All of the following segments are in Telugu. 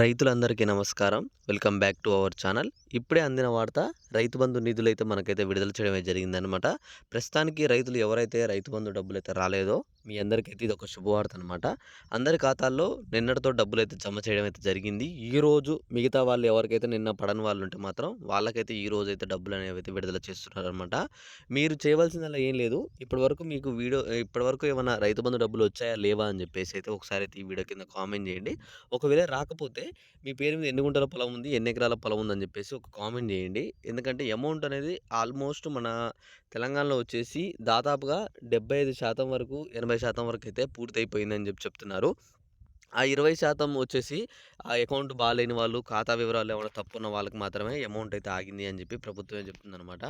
రైతులందరికీ నమస్కారం. Welcome back to our channel. ఇప్పుడే అందిన వార్త రైతు బంధు నిధులు అయితే మనకైతే విడుదల చేయడమే జరిగిందనమాట ప్రస్తుతానికి రైతులు ఎవరైతే రైతు బంధు డబ్బులు అయితే రాలేదో మీ అందరికైతే ఇది ఒక శుభవార్త అనమాట అందరి ఖాతాల్లో నిన్నటితో డబ్బులు అయితే జమ చేయడం అయితే జరిగింది. ఈ రోజు మిగతా వాళ్ళు ఎవరికైతే నిన్న పడని వాళ్ళు ఉంటే మాత్రం వాళ్ళకైతే ఈ రోజు అయితే డబ్బులు అనేవి అయితే విడుదల చేస్తున్నారనమాట మీరు చేయవలసిందల్లా ఏం లేదు. ఇప్పటివరకు మీకు వీడియో ఇప్పటివరకు ఏమైనా రైతు బంధు డబ్బులు వచ్చాయా లేవా అని చెప్పేసి అయితే ఒకసారి అయితే ఈ వీడియో కింద కామెంట్ చేయండి. ఒకవేళ రాకపోతే మీ పేరు మీద ఎన్ని గుంటల పొలం ఉంది ఎన్ని ఎకరాల పొలం ఉందని చెప్పేసి ఒక కామెంట్ చేయండి. ఎందుకంటే అమౌంట్ అనేది ఆల్మోస్ట్ మన తెలంగాణలో వచ్చేసి దాదాపుగా డెబ్బై ఐదు శాతం వరకు ఎనభై శాతం వరకు అయితే పూర్తయిపోయిందని చెప్పి చెప్తున్నారు. ఆ ఇరవై శాతం వచ్చేసి ఆ అకౌంట్ బాగాలేని వాళ్ళు ఖాతా వివరాలు ఏమైనా తప్పున్న వాళ్ళకి మాత్రమే అమౌంట్ అయితే ఆగింది అని చెప్పి ప్రభుత్వమే చెప్తుందనమాట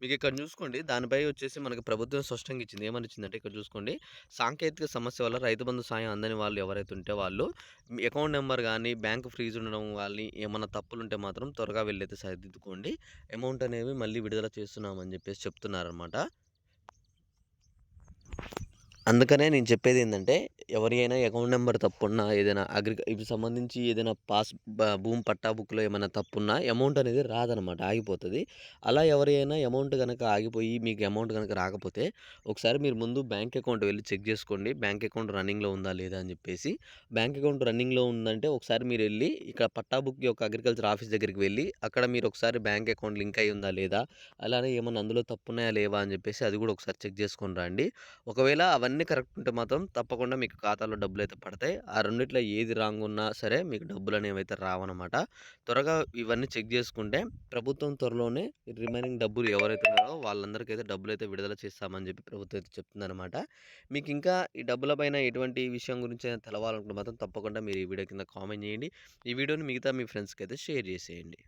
మీకు ఇక్కడ చూసుకోండి దానిపై వచ్చేసి మనకి ప్రభుత్వం స్పష్టంగా ఇచ్చింది. ఏమని ఇచ్చిందంటే ఇక్కడ చూసుకోండి సాంకేతిక సమస్య వల్ల రైతు బంధు సాయం అందని వాళ్ళు ఎవరైతే ఉంటే వాళ్ళు మీ అకౌంట్ నెంబర్ కానీ బ్యాంక్ ఫ్రీజ్ ఉండడం కానీ ఏమైనా తప్పులు ఉంటే మాత్రం త్వరగా వెళ్ళైతే సరిదిద్దుకోండి. అమౌంట్ అనేవి మళ్ళీ విడుదల చేస్తున్నామని చెప్పేసి చెప్తున్నారనమాట అందుకనే నేను చెప్పేది ఏంటంటే ఎవరి అయినా అకౌంట్ నెంబర్ తప్పున్నా ఏదైనా అగ్రి ఇవి సంబంధించి ఏదైనా పాస్ భూమి పట్టా బుక్‌లో ఏమైనా తప్పున్నా అమౌంట్ అనేది రాదనమాట ఆగిపోతుంది అలా ఎవరి అయినా అమౌంట్ కనుక ఆగిపోయి మీకు అమౌంట్ కనుక రాకపోతే ఒకసారి మీరు ముందు బ్యాంక్ అకౌంట్ వెళ్ళి చెక్ చేసుకోండి. బ్యాంక్ అకౌంట్ రన్నింగ్‌లో ఉందా లేదా అని చెప్పేసి. బ్యాంక్ అకౌంట్ రన్నింగ్‌లో ఉందంటే ఒకసారి మీరు వెళ్ళి ఇక్కడ పట్టా బుక్ యొక్క అగ్రికల్చర్ ఆఫీస్ దగ్గరికి వెళ్ళి అక్కడ మీరు ఒకసారి బ్యాంక్ అకౌంట్ లింక్ అయ్యి ఉందా లేదా? అలానే ఏమన్నా అందులో తప్పున్నాయా లేవా అని చెప్పేసి అది కూడా ఒకసారి చెక్ చేసుకొని రండి. ఒకవేళ అవన్నీ కరెక్ట్ ఉంటే మాత్రం తప్పకుండా మీకు ఖాతాలో డబ్బులు అయితే పడతాయి. ఆ రెండిట్లో ఏది రాంగ్ ఉన్నా సరే మీకు డబ్బులు నేవైతే రావనమాట. త్వరగా ఇవన్నీ చెక్ చేసుకుంటే ప్రభుత్వం త్వరలోనే రిమైనింగ్ డబ్బులు ఎవరైతే ఉన్నారో వాళ్ళందరికైతే అయితే విడుదల చేస్తామని చెప్పి ప్రభుత్వం అయితే చెప్తుందనమాట. మీకు ఇంకా ఈ డబ్బుల పైన ఎటువంటి విషయం గురించి అయినా తెలవాలనుకుంటే మాత్రం తప్పకుండా మీరు ఈ వీడియో కింద కామెంట్ చేయండి. ఈ వీడియోని మిగతా మీ ఫ్రెండ్స్‌కి అయితే షేర్ చేసేయండి.